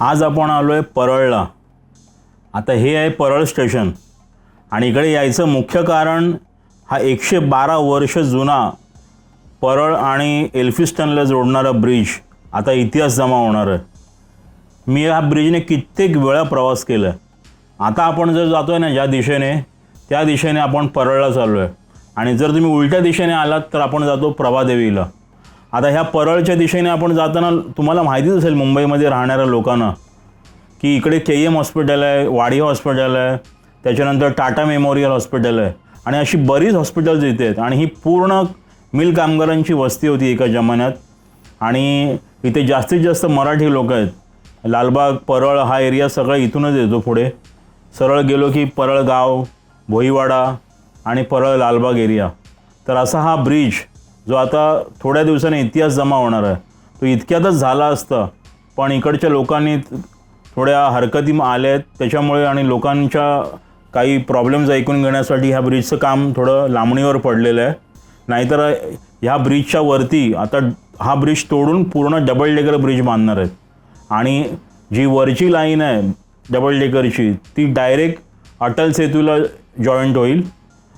आज आपण आलो आहे परळला. आता हे आहे परळ स्टेशन. आणि इकडे यायचं मुख्य कारण हा एकशे बारा वर्ष जुना परळ आणि एल्फिस्टनला जोडणारा ब्रिज आता इतिहास जमा होणार आहे. मी ह्या ब्रिजने कित्येक वेळा प्रवास केला. आहे आता आपण जर जातो आहे ना ज्या दिशेने त्या दिशेने आपण परळला चाललो आहे आणि जर तुम्ही उलट्या दिशेने आलात तर आपण जातो प्रभादेवीला. आता ह्या परळच्या दिशेने आपण जाताना तुम्हाला माहितीच असेल मुंबईमध्ये राहणाऱ्या लोकांना की इकडे के एम हॉस्पिटल आहे वाडी हॉस्पिटल आहे त्याच्यानंतर टाटा मेमोरियल हॉस्पिटल आहे आणि अशी बरीच हॉस्पिटल्स इथे आहेत. आणि ही पूर्ण मिल कामगारांची वस्ती होती एका जमान्यात. आणि इथे जास्तीत जास्त मराठी लोक आहेत. लालबाग परळ हा एरिया सगळा इथूनच येतो पुढे. सरळ गेलो की परळ गाव भोईवाडा आणि परळ लालबाग एरिया. तर असा हा ब्रिज जो आता थोड्या दिवसांनी इतिहास जमा होणार आहे. तो इतक्यातच झाला असता पण इकडच्या लोकांनी थोड्या हरकती आल्या आहेत. त्याच्यामुळे आणि लोकांच्या काही प्रॉब्लेम्स ऐकून घेण्यासाठी ह्या ब्रिजचं काम थोडं लांबणीवर पडलेलं आहे. नाहीतर ह्या ब्रिजच्या वरती आता हा ब्रिज तोडून पूर्ण डबल डेकर ब्रिज बांधणार आहेत. आणि जी वरची लाईन आहे डबल डेकरची ती डायरेक्ट अटल सेतूला जॉईंट होईल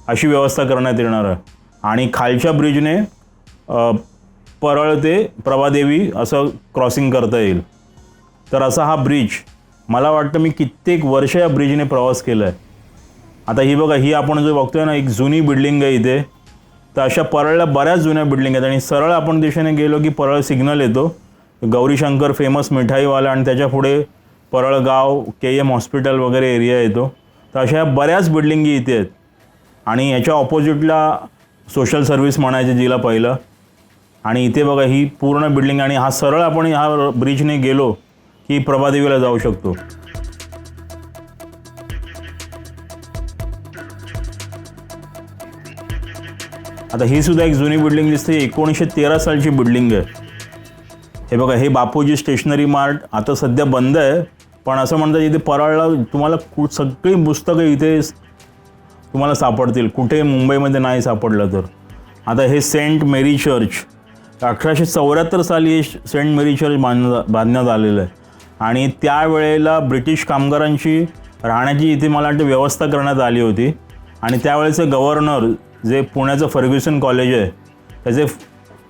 अशी व्यवस्था करण्यात येणार आहे. आणि खालच्या ब्रिजने परळ ते प्रभादेवी असं क्रॉसिंग करता येईल. तर असा हा ब्रिज मला वाटतं मी कित्येक वर्ष या ब्रिजने प्रवास केला आहे आता ही बघा ही आपण जो बघतोय ना एक जुनी बिल्डिंग आहे इथे. तर अशा परळला बऱ्याच जुन्या बिल्डिंग आहेत आणि सरळ आपण दिशेने गेलो की परळ सिग्नल येतो. गौरीशंकर फेमस मिठाईवाला आणि त्याच्या पुढे परळगाव के एम हॉस्पिटल वगैरे एरिया येतो. तर अशा बऱ्याच बिल्डिंगी इथे आहेत. आणि याच्या ऑपोजिटला सोशल सर्व्हिस म्हणायचे जिला पहिलं. आणि इथे बघा ही पूर्ण बिल्डिंग आणि हा सरळ आपण ह्या ब्रिजने गेलो की प्रभादेवीला जाऊ शकतो. आता ही सुद्धा एक जुनी बिल्डिंग दिसते. एकोणीसशे तेरा सालची बिल्डिंग आहे. हे बघा हे बापूजी स्टेशनरी मार्ट आता सध्या बंद आहे. पण असं म्हणतात इथे परळला तुम्हाला कु सगळी पुस्तकं इथे तुम्हाला सापडतील. कुठे मुंबईमध्ये नाही सापडलं तर. आता हे सेंट मेरी चर्च अठराशे चौऱ्याहत्तर साली हे सेंट मेरी चर्च बांध बांधण्यात आलेलं आहे. आणि त्यावेळेला ब्रिटिश कामगारांची राहण्याची इथे मला वाटतं व्यवस्था करण्यात आली होती. आणि त्यावेळेचे गव्हर्नर जे पुण्याचं फर्ग्युसन कॉलेज आहे त्याचे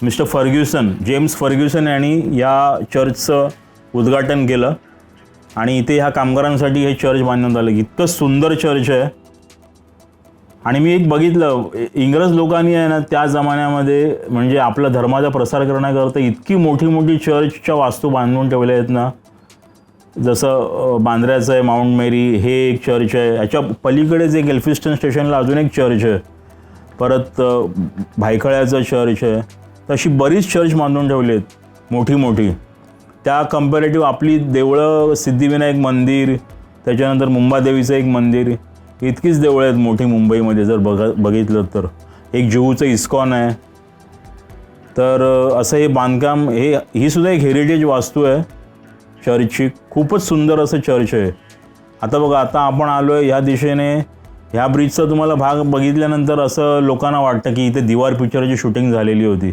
मिस्टर फर्ग्युसन जेम्स फर्ग्युसन यांनी या चर्चचं उद्घाटन केलं. आणि इथे ह्या कामगारांसाठी हे चर्च बांधण्यात आलं. इतकं सुंदर चर्च आहे. आणि मी एक बघितलं इंग्रज लोकांनी आहे ना त्या जमान्यामध्ये म्हणजे आपला धर्माचा प्रसार करण्याकरता इतकी मोठी मोठी चर्चच्या वास्तू बांधून ठेवल्या आहेत ना. जसं बांद्र्याचं आहे माउंट मेरी हे एक चर्च आहे. याच्या पलीकडेच एक एल्फिस्टन स्टेशनला अजून एक चर्च आहे. परत भायखळ्याचं चर्च आहे. तशी बरीच चर्च बांधून ठेवली आहेत मोठी मोठी त्या कम्पॅरेटिव्ह आपली देवळं सिद्धिविनायक मंदिर त्याच्यानंतर मुंबादेवीचं एक मंदिर इतकीच देवळं आहेत मोठी मुंबईमध्ये जर बघा बघितलं तर. एक जुहूचं इस्कॉन आहे. तर असं हे बांधकाम हे ही सुद्धा एक हेरिटेज वास्तू आहे. चर्चची खूपच सुंदर असं चर्च आहे. आता बघा आता आपण आलो आहे ह्या दिशेने. ह्या ब्रिजचा तुम्हाला भाग बघितल्यानंतर असं लोकांना वाटतं की इथे दिवार पिक्चरची शूटिंग झालेली होती.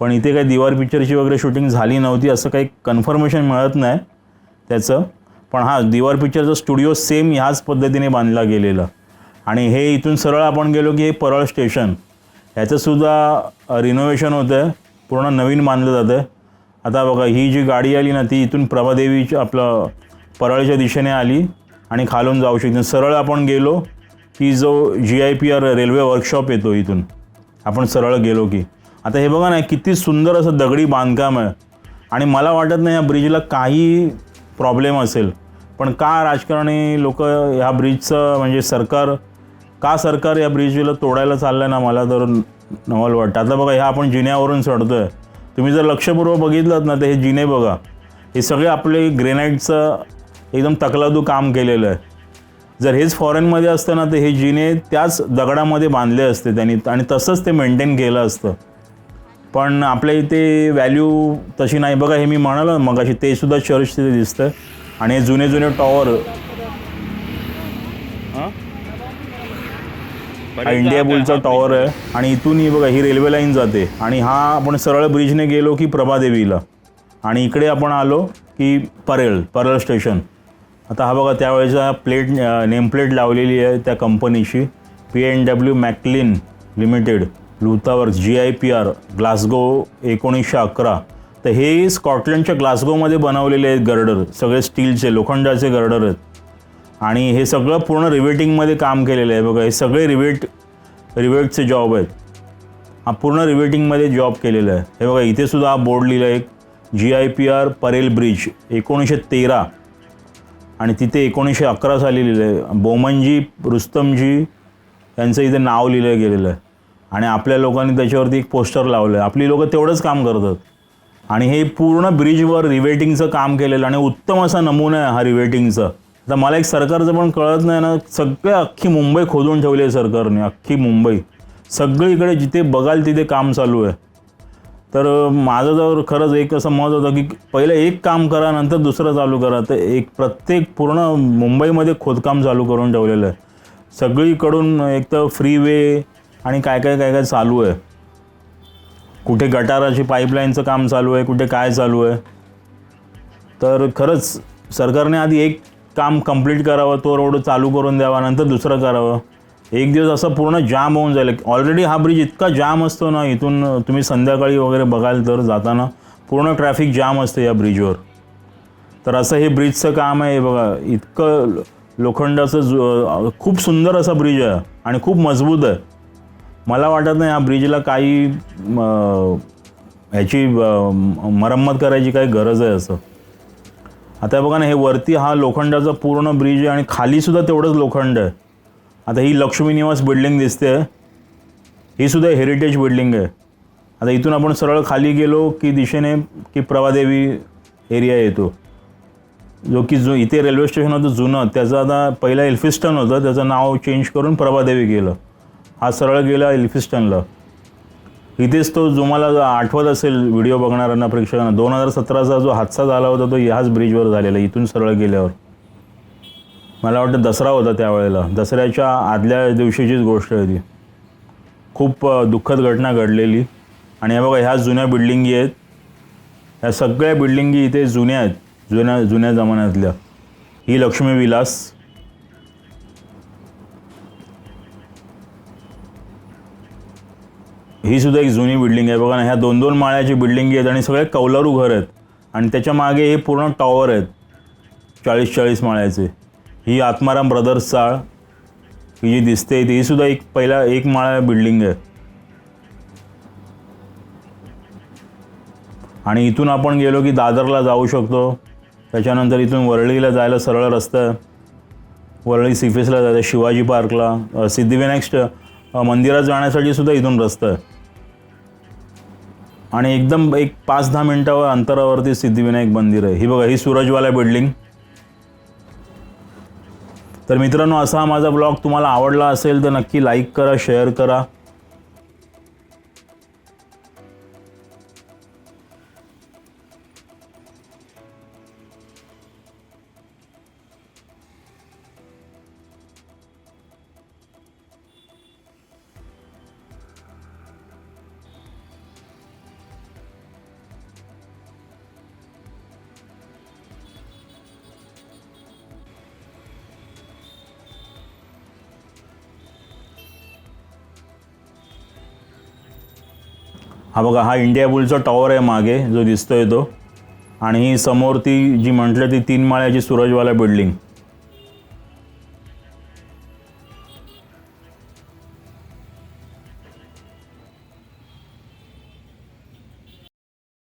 पण इथे काही दिवार पिक्चरची वगैरे शूटिंग झाली नव्हती असं काही कन्फर्मेशन मिळत नाही त्याचं. पण हा दिवार पिक्चरचा स्टुडिओ सेम ह्याच पद्धतीने बांधला गेलेला. आणि हे इथून सरळ आपण गेलो की हे परळ स्टेशन. ह्याचंसुद्धा रिनोव्हेशन होतं. आहे पूर्ण नवीन बांधलं जातं. आहे आता बघा ही जी गाडी आली ना ती इथून प्रभादेवीची आपलं परळच्या दिशेने आली आणि खालून जाऊ शकते. सरळ आपण गेलो की जो G I P R railway workshop येतो इथून. आपण सरळ गेलो की. आता हे बघा ना किती सुंदर असं दगडी बांधकाम आहे. आणि मला वाटत नाही या ब्रिजला काही प्रॉब्लेम असेल. पण का राजकारणी लोक ह्या ब्रिजचं म्हणजे सरकार का सरकार या ब्रिजला तोडायला चाललं आहे ना मला तर नवल वाटतं. आता बघा ह्या आपण जिन्यावरून चढतो आहे तुम्ही जर लक्षपूर्वक बघितलं ना तर हे जिने बघा. हे सगळे आपले ग्रेनाईटचं एकदम तकलादू काम केलेलं आहे. जर हेच फॉरेनमध्ये असतं ना तर हे जिने त्याच दगडामध्ये बांधले असते त्यांनी. आणि तसंच ते मेंटेन केलं असतं. पण आपल्या इथे व्हॅल्यू तशी नाही. बघा हे मी म्हणालो मग ते सुद्धा चर्च तिथे दिसतं. आणि हे जुने जुने टॉवर हा? इंडिया बुलचा टॉवर आहे. आणि इथून ही बघा ही रेल्वे लाईन जाते. आणि हा आपण सरळ ब्रिजने गेलो की प्रभादेवीला. आणि इकडे आपण आलो की परेल परळ स्टेशन आता हा बघा त्यावेळेचा प्लेट नेम प्लेट लावलेली आहे त्या कंपनीची P N W MacLellan limited लुतावर G I P R Glasgow एकोणीसशे अकरा. तर हे स्कॉटलंडच्या ग्लासगोमध्ये बनवलेले आहेत गर्डर. सगळे स्टीलचे लोखंडाचे गर्डर आहेत. आणि हे सगळं पूर्ण रिवेटिंगमध्ये काम केलेलं आहे. बघा हे सगळे रिवेट रिवेटचे जॉब आहेत. हा पूर्ण रिवेटिंगमध्ये जॉब केलेला आहे. हे बघा इथे सुद्धा हा बोर्ड लिहिला आहे G I P R Parel bridge एकोणीसशे तेरा. आणि तिथे एकोणीसशे अकरा साली लिहिलं आहे बोमनजी रुस्तमजी यांचं इथे नाव लिहिलं गेलेलं आहे. आणि आपल्या लोकांनी त्याच्यावरती एक पोस्टर लावलं आहे आपली लोकं तेवढंच काम करतात आणि हे पूर्ण ब्रिजवर रिवेटिंगचं काम केलेलं आणि उत्तम असा नमुना आहे हा रिवेटिंगचा आता मला एक सरकारचं पण कळत नाही ना सगळं अख्खी मुंबई खोदून ठेवली आहे सरकारने अख्खी मुंबई. सगळीकडे जिथे बघाल तिथे काम चालू आहे. तर माझं जर खरंच एक असं मत होतं की पहिलं एक काम करा नंतर दुसरं चालू करा. तर एक प्रत्येक पूर्ण मुंबईमध्ये खोदकाम चालू करून ठेवलेलं आहे. सगळीकडून एक तर फ्रीवे आणि काय काय काय काय चालू आहे? कुठे गटाराची पाईपलाईनचं काम चालू आहे कुठे काय चालू आहे? तर खरंच सरकारने आधी एक काम कंप्लीट करावं तो रोड चालू करून द्यावा नंतर दुसरं करावं. एक दिवस असं पूर्ण जाम होऊन जाईल. ऑलरेडी हा ब्रिज इतका जाम असतो ना इथून तुम्ही संध्याकाळी वगैरे बघाल तर जाताना पूर्ण ट्रॅफिक जाम असते या ब्रिजवर तर असं हे ब्रिजचं काम आहे बघा इतकं लोखंडाचं खूप सुंदर असा ब्रिज आहे आणि खूप मजबूत आहे. मला वाटत नाही या ब्रिजला काही ह्याची मरम्मत करायची काही गरज आहे असं. आता बघा ना हे वरती हा लोखंडाचा पूर्ण ब्रिज आहे आणि खालीसुद्धा तेवढंच लोखंड आहे. आता ही लक्ष्मी निवास बिल्डिंग दिसते. ही सुद्धा हेरिटेज बिल्डिंग आहे. आता इथून आपण सरळ खाली गेलो की दिशेने की प्रभादेवी एरिया येतो. जो की जो इथे रेल्वे स्टेशन होतं जुनं. त्याचं आता पहिला एल्फिस्टन होतं त्याचं नाव चेंज करून प्रभादेवी गेलं. हा सरळ गेला एल्फिस्टनला इथेच तो जो आठवत असेल व्हिडिओ बघणाऱ्यांना प्रेक्षकांना दोन हजार सतराचा जो हादसा झाला होता तो ह्याच ब्रिजवर झालेला इथून सरळ गेल्यावर. मला वाटतं दसरा होता त्यावेळेला. दसऱ्याच्या आदल्या दिवशीचीच गोष्ट आहे ती. खूप दुःखद घटना घडलेली. आणि हे बघा ह्या जुन्या बिल्डिंगी आहेत. ह्या सगळ्या बिल्डिंगी इथे जुन्या आहेत. जुन्या जुन्या जमान्यातल्या. ही लक्ष्मी विलास ही सुद्धा एक जुनी बिल्डिंग आहे. बघा ना ह्या दोन दोन माळ्याची बिल्डिंग आहेत आणि सगळे कौलारू घर आहेत. आणि त्याच्यामागे हे पूर्ण टॉवर आहेत. चाळीस चाळीस माळ्याचे. ही आत्माराम ब्रदर्स चाळ. ही जी दिसते ती सुद्धा एक पहिला एक माळा बिल्डिंग आहे. आणि इथून आपण गेलो की दादरला जाऊ शकतो. त्याच्यानंतर इथून वरळीला जायला सरळ रस्ता आहे. वरळी सिफेसला जायचं शिवाजी पार्कला सिद्धिविनायक मंदिरात जाण्यासाठी सुद्धा इथून रस्ता आहे. आणि एकदम एक पाच दहा मिनटावर अंतरावरती सिद्धिविनायक मंदिर आहे. ही बघा ही सूरजवाला बिल्डिंग तर मित्रांनो असा माझा ब्लॉग तुम्हाला आवडला असेल तर नक्की लाईक करा शेअर करा. हा बघा हा इंडिया बुलचा टॉवर आहे मागे जो दिसतोय तो. आणि ही समोर ती जी म्हटलं ती तीन माळ्याची सूरजवाला बिल्डिंग